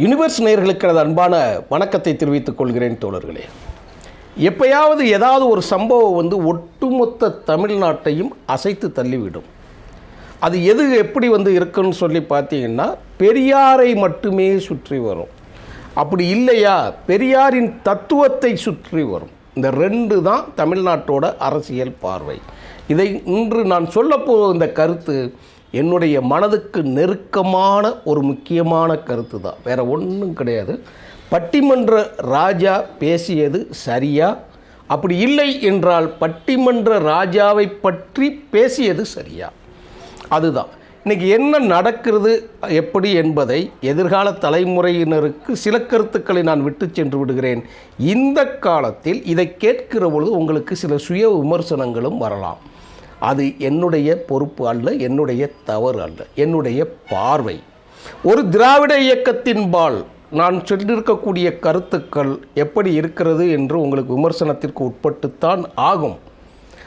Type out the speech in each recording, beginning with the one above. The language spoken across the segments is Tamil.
யூனிவர்ஸ் நேயர்களுக்கு எனது அன்பான வணக்கத்தை தெரிவித்துக் கொள்கிறேன் தோழர்களே. எப்பயாவது ஏதாவது ஒரு சம்பவம் வந்து ஒட்டுமொத்த தமிழ்நாட்டையும் அசைத்து தள்ளிவிடும். அது எது எப்படி வந்து இருக்குன்னு சொல்லி பார்த்தீங்கன்னா பெரியாரை மட்டுமே சுற்றி வரும். அப்படி இல்லையா? பெரியாரின் தத்துவத்தை சுற்றி வரும். இந்த ரெண்டு தான் தமிழ்நாட்டோட அரசியல் பார்வை. இதை இன்று நான் சொல்லப்போகிற இந்த கருத்து என்னுடைய மனதுக்கு நெருக்கமான ஒரு முக்கியமான கருத்து தான். வேறு ஒன்றும் கிடையாது. பட்டிமன்ற ராஜா பேசியது சரியா? அப்படி இல்லை என்றால் பட்டிமன்ற ராஜாவை பற்றி பேசியது சரியா? அதுதான். இன்றைக்கி என்ன நடக்கிறது எப்படி என்பதை எதிர்கால தலைமுறையினருக்கு சில கருத்துக்களை நான் விட்டு சென்று விடுகிறேன். இந்த காலத்தில் இதை கேட்கிற பொழுது உங்களுக்கு சில சுய விமர்சனங்களும் வரலாம். அது என்னுடைய பொறுப்பு அல்ல என்னுடைய தவறு அல்ல என்னுடைய பார்வை. ஒரு திராவிட இயக்கத்தின்பால் நான் சொல்லியிருக்கக்கூடிய கருத்துக்கள் எப்படி இருக்கிறது என்று உங்களுக்கு விமர்சனத்திற்கு உட்பட்டுத்தான் ஆகும்.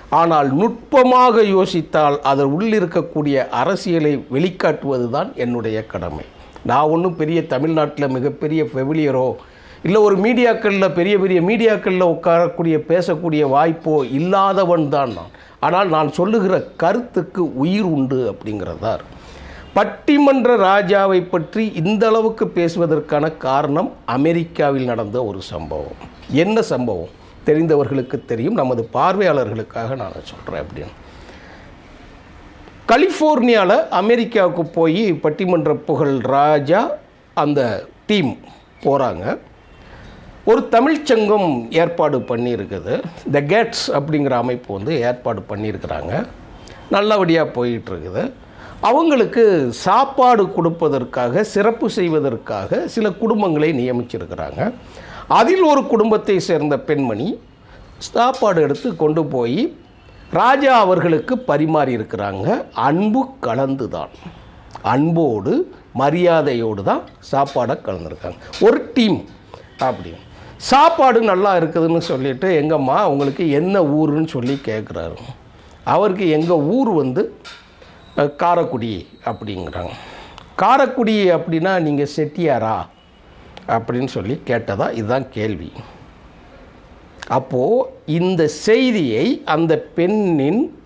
ஆனால் நுட்பமாக யோசித்தால் அதில் உள்ளிருக்கக்கூடிய அரசியலை வெளிக்காட்டுவது தான் என்னுடைய கடமை. நான் ஒன்றும் பெரிய தமிழ்நாட்டில் மிகப்பெரிய ஃபெவிலியரோ இல்லை ஒரு மீடியாக்களில் பெரிய பெரிய மீடியாக்களில் உட்காரக்கூடிய பேசக்கூடிய வாய்ப்போ இல்லாதவன் தான் நான். ஆனால் நான் சொல்லுகிற கருத்துக்கு உயிர் உண்டு அப்படிங்கிறதார் பட்டிமன்ற ராஜாவை பற்றி இந்த அளவுக்கு பேசுவதற்கான காரணம் அமெரிக்காவில் நடந்த ஒரு சம்பவம். என்ன சம்பவம்? தெரிந்தவர்களுக்கு தெரியும் நமது பார்வையாளர்களுக்காக நான் சொல்கிறேன் அப்படின்னு. கலிஃபோர்னியாவில் அமெரிக்காவுக்கு போய் பட்டிமன்ற புகழ் ராஜா அந்த டீம் போகிறாங்க ஒரு தமிழ்ச்சங்கம் ஏற்பாடு பண்ணியிருக்குது. த கேட்ஸ் அப்படிங்கிற அமைப்பு வந்து ஏற்பாடு பண்ணியிருக்கிறாங்க. நல்லபடியாக போயிட்டுருக்குது. அவங்களுக்கு சாப்பாடு கொடுப்பதற்காக சிறப்பு செய்வதற்காக சில குடும்பங்களை நியமிச்சிருக்கிறாங்க. அதில் ஒரு குடும்பத்தை சேர்ந்த பெண்மணி சாப்பாடு எடுத்து கொண்டு போய் ராஜா அவர்களுக்கு பரிமாறி இருக்கிறாங்க. அன்பு கலந்து தான் அன்போடு மரியாதையோடு தான் சாப்பாடை கலந்துருக்காங்க. ஒரு டீம் அப்படின்னு சாப்பாடு நல்லா இருக்குதுன்னு சொல்லிட்டு எங்கம்மா உங்களுக்கு என்ன ஊருன்னு சொல்லி கேட்குறாரு அவருக்கு எங்கள் ஊர் வந்து காரக்குடி காரைக்குடி அப்படிங்கிறாங்க. காரைக்குடி அப்படின்னா நீங்கள் செட்டியாரா? அப்படின்னு சொல்லி கேட்டதா இதுதான் கேள்வி. அப்போது இந்த செய்தியை அந்த பெண்ணின்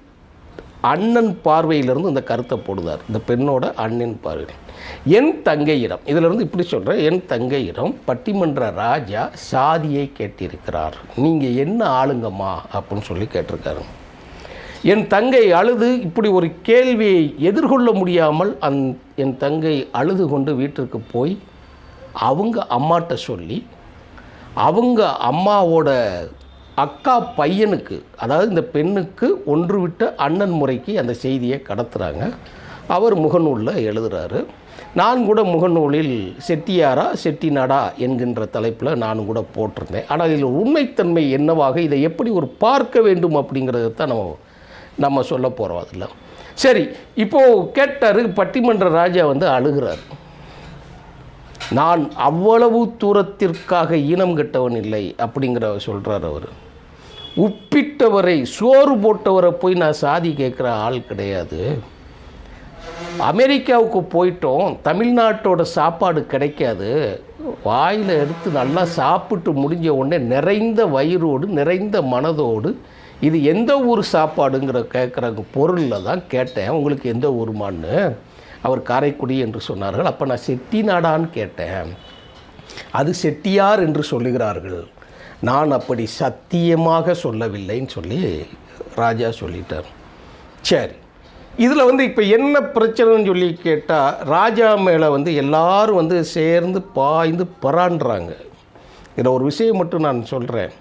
அண்ணன் பார்வையிலிருந்து இந்த கருத்தை போடுதார். இந்த பெண்ணோட அண்ணன் பார்வையில் என் தங்கையிடம் இதிலிருந்து இப்படி சொல்கிறேன் என் தங்கையிடம் பட்டிமன்ற ராஜா சாதியை கேட்டிருக்கிறார். நீங்கள் என்ன ஆளுங்கம்மா? அப்படின்னு சொல்லி கேட்டிருக்காரு. என் தங்கை அழுது இப்படி ஒரு கேள்வியை எதிர்கொள்ள முடியாமல் அந் என் தங்கை அழுது கொண்டு வீட்டிற்கு போய் அவங்க அம்மாட்ட சொல்லி அவங்க அம்மாவோட அக்கா பையனுக்கு அதாவது இந்த பெண்ணுக்கு ஒன்று விட்ட அண்ணன் முறைக்கு அந்த செய்தியை கடத்துகிறாங்க அவர் முகநூலில் எழுதுகிறாரு நான் கூட முகநூலில் செட்டியாரா செட்டிநாடா என்கின்ற தலைப்பில் நானும் கூட போட்டிருந்தேன். ஆனால் இதில் உண்மைத்தன்மை என்னவாக இதை எப்படி ஒரு பார்க்க வேண்டும் அப்படிங்கிறத தான் நம்ம நம்ம சொல்ல போகிறோம் அதில். சரி இப்போது கேட்டார் பட்டிமன்ற ராஜா வந்து அழுகிறார். நான் அவ்வளவு தூரத்திற்காக ஈனம் கெட்டவன் இல்லை அப்படிங்கிற சொல்கிறார் அவர். உப்பிட்டவரை சோறு போட்டவரை போய் நான் சாதி கேட்குற ஆள் கிடையாது. அமெரிக்காவுக்கு போயிட்டோம். தமிழ்நாட்டோட சாப்பாடு கிடைக்காது. வாயில் எடுத்து நல்லா சாப்பிட்டு முடிஞ்ச உடனே நிறைந்த வயிறோடு நிறைந்த மனதோடு இது எந்த ஊர் சாப்பாடுங்கிற கேட்குற பொருளில் தான் கேட்டேன். உங்களுக்கு எந்த ஊருமான்னு. அவர் காரைக்குடி என்று சொன்னார்கள். அப்போ நான் செட்டிநாடான்னு கேட்டேன். அது செட்டியார் என்று சொல்லுகிறார்கள். நான் அப்படி சத்தியமாக சொல்லவில்லைன்னு சொல்லி ராஜா சொல்லிட்டார். சரி இதில் வந்து இப்போ என்ன பிரச்சனைன்னு சொல்லி கேட்டால் ராஜா மேலே வந்து எல்லாரும் வந்து சேர்ந்து பாய்ந்து பராண்டுறாங்க இதில் ஒரு விஷயம் மட்டும் நான் சொல்கிறேன்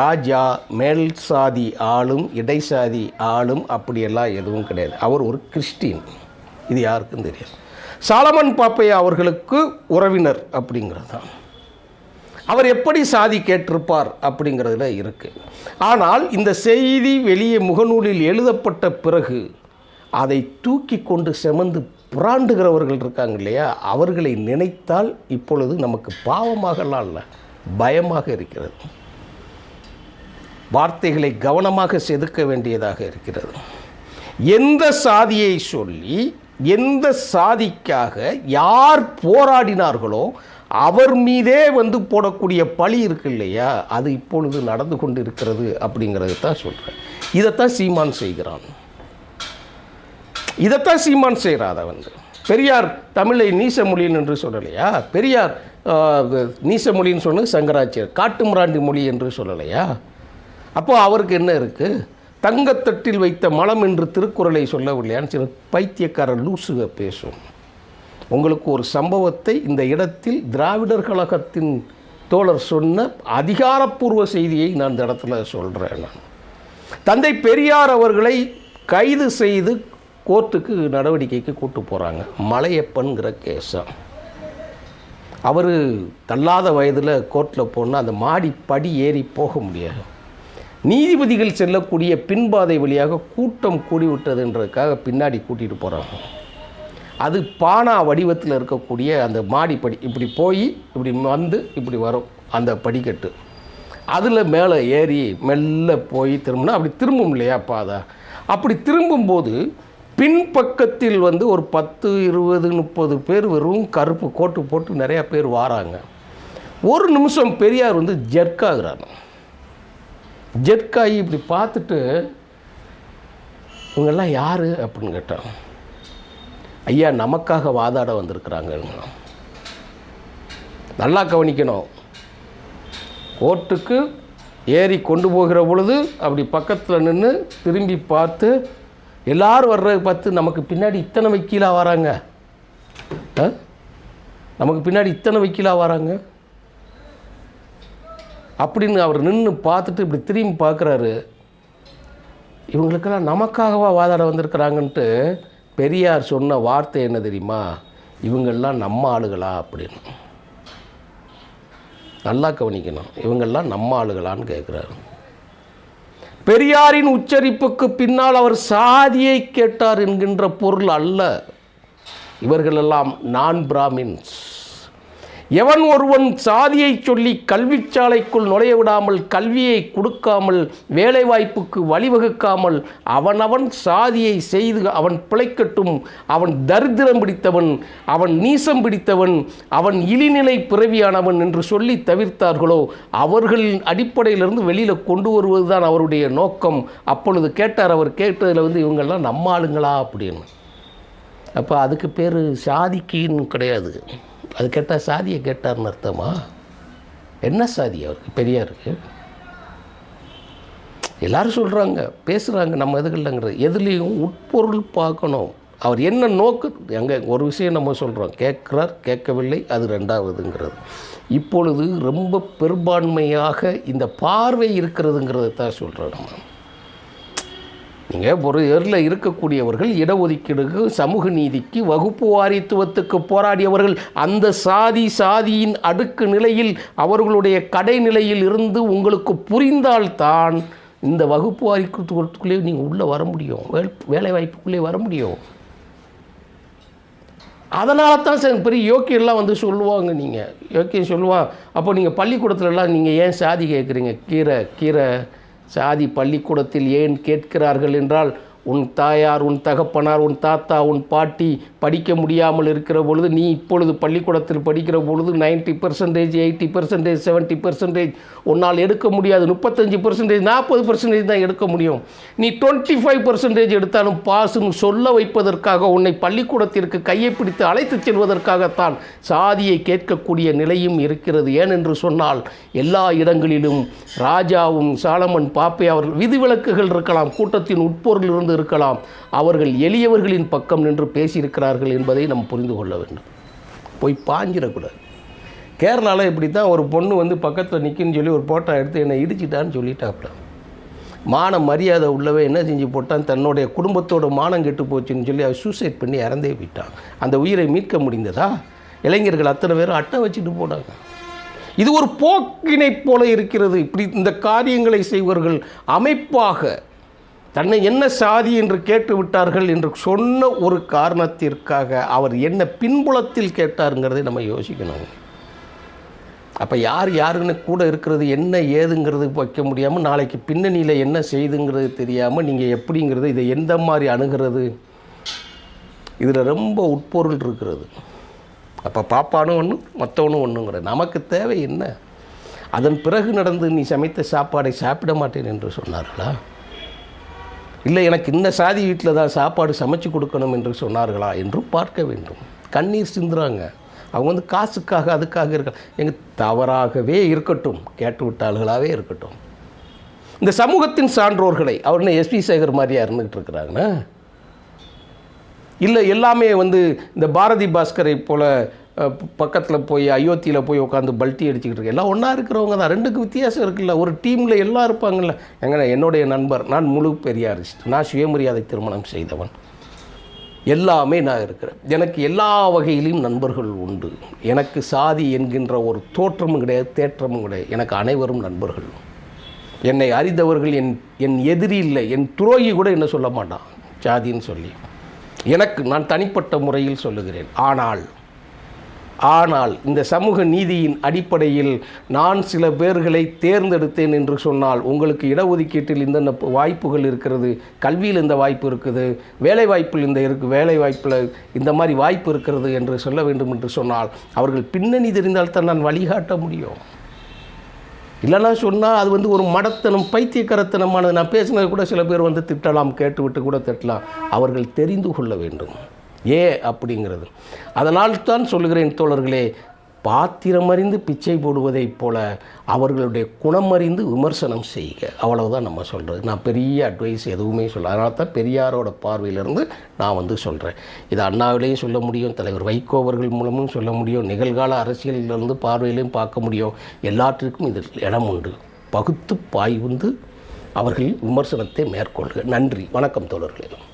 ராஜா மேல் சாதி ஆளும் இடைசாதி ஆளும் அப்படியெல்லாம் எதுவும் கிடையாது. அவர் ஒரு கிறிஸ்டின். இது யாருக்கும் தெரியாது. சாலமன் பாப்பையா அவர்களுக்கு உறவினர் அப்படிங்கிறது தான் அவர் எப்படி சாதி கேட்டிருப்பார் அப்படிங்கிறதுல இருக்குது ஆனால் இந்த செய்தி வெளியே முகநூலில் எழுதப்பட்ட பிறகு அதை தூக்கி கொண்டு செமந்து புராண்டுகிறவர்கள் இருக்காங்க இல்லையா? அவர்களை நினைத்தால் இப்பொழுது நமக்கு பாவமாகலாம் இல்லை பயமாக இருக்கிறது. வார்த்தைகளை கவனமாக செதுக்க வேண்டியதாக இருக்கிறது. எந்த சாதியை சொல்லி எந்த சாதிக்காக யார் போராடினார்களோ அவர் மீதே வந்து போடக்கூடிய பழி இருக்கு இல்லையா? அது இப்பொழுது நடந்து கொண்டு இருக்கிறது அப்படிங்கிறது தான் சொல்கிறேன் இதைத்தான் சீமான் செய்கிறான். இதைத்தான் சீமான் செய்கிறாத வந்து பெரியார் தமிழை நீச மொழின்னு என்று சொல்லலையா? பெரியார் நீச மொழின்னு சொன்னது சங்கராச்சியர் காட்டுமிராண்டி மொழி என்று சொல்லலையா? அப்போது அவருக்கு என்ன இருக்குது தங்கத்தட்டில் வைத்த மலம் என்று திருக்குறளை சொல்லவில்லையான்னு சில பைத்தியக்காரர் லூசுக பேசும். உங்களுக்கு ஒரு சம்பவத்தை இந்த இடத்தில் திராவிடர் கழகத்தின் தோழர் சொன்ன அதிகாரப்பூர்வ செய்தியை நான் இந்த இடத்துல சொல்கிறேன் நான். தந்தை பெரியார் அவர்களை கைது செய்து கோர்ட்டுக்கு நடவடிக்கைக்கு கூட்டு போகிறாங்க மலையப்பன்கிற கேசம். அவர் தள்ளாத வயதில் கோர்ட்டில் போனால் அந்த மாடி படி ஏறி போக முடியாது. நீதிபதிகள் செல்லக்கூடிய பின்பாதை வழியாக கூட்டம் கூடிவிட்டதுன்றதுக்காக பின்னாடி கூட்டிகிட்டு போகிறாங்க அது பானா வடிவத்தில் இருக்கக்கூடிய அந்த மாடிப்படி. இப்படி போய் இப்படி வந்து இப்படி வரும் அந்த படிக்கட்டு. அதில் மேலே ஏறி மெல்ல போய் திரும்பினா அப்படி திரும்பும் இல்லையா பாதை அப்படி திரும்பும்போது பின்பக்கத்தில் வந்து ஒரு பத்து இருபது முப்பது பேர் வெறும் கருப்பு கோட்டு போட்டு நிறையா பேர் வாராங்க. ஒரு நிமிஷம் பெரியார் வந்து ஜெர்க்காகிறார். ஜெர்க்காகி இப்படி பார்த்துட்டு இவங்கெல்லாம் யார்? அப்படின்னு கேட்டான். ஐயா நமக்காக வாதாட வந்திருக்கிறாங்க நல்லா கவனிக்கணும். கோர்ட்டுக்கு ஏறி கொண்டு போகிற பொழுது அப்படி பக்கத்தில் நின்று திரும்பி பார்த்து எல்லாரும் வர்றதை பார்த்து நமக்கு பின்னாடி இத்தனை வக்கீலாக வராங்க? நமக்கு பின்னாடி இத்தனை வக்கீலாக வராங்க? அப்படின்னு அவர் நின்று பார்த்துட்டு இப்படி திரும்பி பார்க்குறாரு. இவங்களுக்கெல்லாம் நமக்காகவா வாதாட வந்திருக்கிறாங்கன்ட்டு பெரியார் சொன்ன வார்த்தை என்ன தெரியுமா? இவங்கெல்லாம் நம்ம ஆளுகளா அப்படின்னு. நல்லா கவனிக்கணும். இவங்கெல்லாம் நம்ம ஆளுகளான்னு கேட்குறாரு பெரியாரின் உச்சரிப்புக்கு பின்னால் அவர் சாதியை கேட்டார் என்கின்ற பொருள் அல்ல. இவர்களெல்லாம் நான் பிராமின்ஸ். எவன் ஒருவன் சாதியை சொல்லி கல்விச்சாலைக்குள் நுழைய விடாமல் கல்வியை கொடுக்காமல் வேலைவாய்ப்புக்கு வழிவகுக்காமல் அவனவன் சாதியை செய்து அவன் பிழைக்கட்டும். அவன் தரித்திரம் பிடித்தவன் அவன் நீசம் பிடித்தவன் அவன் இழிநிலை பிறவியானவன் என்று சொல்லி தவிர்த்தார்களோ அவர்களின் அடிப்படையிலிருந்து வெளியில் கொண்டு வருவதுதான் அவருடைய நோக்கம். அப்பொழுது கேட்டார் அவர் கேட்டதில் வந்து இவங்கெல்லாம் நம்ம ஆளுங்களா அப்படின்னு. அப்போ அதுக்கு பேர் சாதிக்கின்னு கிடையாது. அது கேட்டால் சாதியை கேட்டார்னு அர்த்தமா? என்ன சாதி அவருக்கு பெரியாருக்கு? எல்லாரும் சொல்கிறாங்க பேசுகிறாங்க நம்ம எதுக்கல்லங்கிறது எதுலேயும் உட்பொருள் பார்க்கணும். அவர் என்ன நோக்கு? எங்கே ஒரு விஷயம் நம்ம சொல்கிறோம் கேட்குறார் கேட்கவில்லை அது ரெண்டாவதுங்கிறது. இப்பொழுது ரொம்ப பெரும்பான்மையாக இந்த பார்வை இருக்கிறதுங்கிறத தான் சொல்கிறோம் நம்ம. நீங்கள் ஒரு ஏரில் இருக்கக்கூடியவர்கள் இடஒதுக்கீடுக்கு சமூக நீதிக்கு வகுப்பு வாரித்துவத்துக்கு போராடியவர்கள் அந்த சாதி சாதியின் அடுக்கு நிலையில் அவர்களுடைய கடைநிலையில் இருந்து உங்களுக்கு புரிந்தால்தான் இந்த வகுப்பு வாரித்துவத்துக்குள்ளே நீங்கள் உள்ளே வர முடியும். வேல் வேலை வாய்ப்புக்குள்ளே வர முடியும். அதனால தான் சார் பெரிய யோக்கியெல்லாம் வந்து சொல்லுவாங்க நீங்கள் யோக்கியம் சொல்லுவான் அப்போ நீங்கள் பள்ளிக்கூடத்துலலாம் நீங்கள் ஏன் சாதி கேட்குறீங்க கீரை கீரை சாதி பள்ளிக்கூடத்தில் ஏன் கேட்கிறார்கள் என்றால் உன் தாயார் உன் தகப்பனார் உன் தாத்தா உன் பாட்டி படிக்க முடியாமல் இருக்கிற பொழுது நீ இப்பொழுது பள்ளிக்கூடத்தில் படிக்கிற பொழுது ninety percentage eighty percentage seventy percentage உன்னால் எடுக்க முடியாது. முப்பத்தஞ்சு பர்சன்டேஜ் நாற்பது பர்சன்டேஜ் தான் எடுக்க முடியும். நீ டுவெண்ட்டி ஃபைவ் பர்சன்டேஜ் எடுத்தாலும் பாஸ்ன்னு சொல்ல வைப்பதற்காக உன்னை பள்ளிக்கூடத்திற்கு கையை பிடித்து அழைத்துச் செல்வதற்காகத்தான் சாதியை கேட்கக்கூடிய நிலையும் இருக்கிறது. ஏனென்று சொன்னால் எல்லா இடங்களிலும் ராஜாவும் சாலமன் பாப்பை அவர்கள் விதிவிலக்குகள் இருக்கலாம். கூட்டத்தின் உட்பொருளிலிருந்து இருக்கலாம். அவர்கள் எளியவர்களின் பக்கம் நின்று பேசியிருக்கிறார்கள் என்பதை நாம் புரிந்து கொள்ள வேண்டும். போய் பாஞ்சிடக்கூடாது. கேரளாவில் இப்படி தான் ஒரு பொண்ணு வந்து பக்கத்தில் நிற்கின்னு சொல்லி ஒரு போட்டோ எடுத்து என்னை இடிச்சிட்டான்னு சொல்லிட்டாப்புல மான மரியாதை உள்ளவே என்ன செஞ்சு போட்டான்? தன்னுடைய குடும்பத்தோட மானம் கெட்டு போச்சுன்னு சொல்லி அவர் சூசைட் பண்ணி இறந்தே போயிட்டான் அந்த உயிரை மீட்க முடிந்ததா? இளைஞர்கள் அத்தனை பேரும் அட்டை வச்சுட்டு போனாங்க. இது ஒரு போக்கினைப் போல இருக்கிறது. இப்படி இந்த காரியங்களை செய்வர்கள் அமைப்பாக தன்னை என்ன சாதி என்று கேட்டு விட்டார்கள் என்று சொன்ன ஒரு காரணத்திற்காக அவர் என்ன பின்புலத்தில் கேட்டாருங்கிறதை நம்ம யோசிக்கணும். அப்போ யார் யாருன்னு கூட இருக்கிறது என்ன ஏதுங்கிறது வைக்க முடியாமல் நாளைக்கு பின்னணியில் என்ன செய்துங்கிறது தெரியாமல் நீங்கள் எப்படிங்கிறது இதை எந்த மாதிரி அணுகிறது? இதில் ரொம்ப உட்பொருள் இருக்கிறது. அப்போ பாப்பானும் ஒன்று மற்றவனும் ஒன்றுங்கிற நமக்கு தேவை என்ன? அதன் பிறகு நடந்து நீ சமைத்த சாப்பாடை சாப்பிட மாட்டேன் என்று சொன்னார்களா? இல்லை எனக்கு இந்த சாதி வீட்டில் தான் சாப்பாடு சமைச்சு கொடுக்கணும் என்று சொன்னார்களா என்றும் பார்க்க வேண்டும். கண்ணீர் சிந்துறாங்க. அவங்க வந்து காசுக்காக அதுக்காக இருக்க எங்க தவறாகவே இருக்கட்டும். கேட்டுவிட்டாள்களாகவே இருக்கட்டும். இந்த சமூகத்தின் சான்றோர்களை அவர் என்ன எஸ்பி சேகர் மாதிரியாக இருந்துகிட்டு இருக்கிறாங்கண்ணா இல்லை எல்லாமே வந்து இந்த பாரதி பாஸ்கரை போல் பக்கத்தில் போய் அயோத்தியில் போய் உட்காந்து பல்ட்டி அடிச்சுக்கிட்டு இருக்கு எல்லாம் ஒன்றா இருக்கிறவங்க தான். ரெண்டுக்கு வித்தியாசம் இருக்குல்ல. ஒரு டீமில் எல்லாம் இருப்பாங்கல்ல. எங்க என்னுடைய நண்பர் நான் முழு பெரியாரிஸ்ட். நான் சுயமரியாதை திருமணம் செய்தவன். எல்லாமே நான் இருக்கிறேன். எனக்கு எல்லா வகையிலும் நண்பர்கள் உண்டு. எனக்கு சாதி என்கின்ற ஒரு தோற்றமும் கிடையாது தேற்றமும் கிடையாது. எனக்கு அனைவரும் நண்பர்கள். என்னை அறிந்தவர்கள் என் என் எதிரி இல்லை. என் துரோகி கூட என்ன சொல்ல மாட்டான்? சாதின்னு சொல்லி. எனக்கு நான் தனிப்பட்ட முறையில் சொல்லுகிறேன். ஆனால் ஆனால் இந்த சமூக நீதியின் அடிப்படையில் நான் சில பேர்களை தேர்ந்தெடுத்தேன் என்று சொன்னால் உங்களுக்கு இடஒதுக்கீட்டில் இந்த வாய்ப்புகள் இருக்கிறது கல்வியில் இந்த வாய்ப்பு இருக்குது வேலை வாய்ப்பில் இந்த இருக்கு வேலை வாய்ப்பில் இந்த மாதிரி வாய்ப்பு இருக்கிறது என்று சொல்ல வேண்டும் என்று சொன்னால் அவர்கள் பின்னணி தெரிந்தால்தான் நான் வழிகாட்ட முடியும். இல்லைன்னா சொன்னால் அது வந்து ஒரு மடத்தனம் பைத்தியக்கரத்தனமானது. நான் பேசினது கூட சில பேர் வந்து திட்டலாம் கேட்டுவிட்டு கூட திட்டலாம். அவர்கள் தெரிந்து கொள்ள வேண்டும். ஏ அப்படிங்கிறது. அதனால் தான் சொல்லுகிறேன் தோழர்களே பாத்திரம் அறிந்து பிச்சை போடுவதைப் போல அவர்களுடைய குணம் அறிந்து விமர்சனம் செய்க. அவ்வளவுதான் நம்ம சொல்கிறது நான் பெரிய அட்வைஸ் எதுவுமே சொல்ல அதனால தான் பெரியாரோட பார்வையிலிருந்து நான் வந்து சொல்கிறேன் இது அண்ணாவிலேயும் சொல்ல முடியும் தலைவர் வைகோ அவர்கள் மூலமும் சொல்ல முடியும் நிகழ்கால அரசியலிருந்து பார்வையிலையும் பார்க்க முடியும். எல்லாற்றிற்கும் இதில் இடம் உண்டு. பகுத்து பாய்வுந்து அவர்கள் விமர்சனத்தை மேற்கொள்க. நன்றி. வணக்கம் தோழர்களே.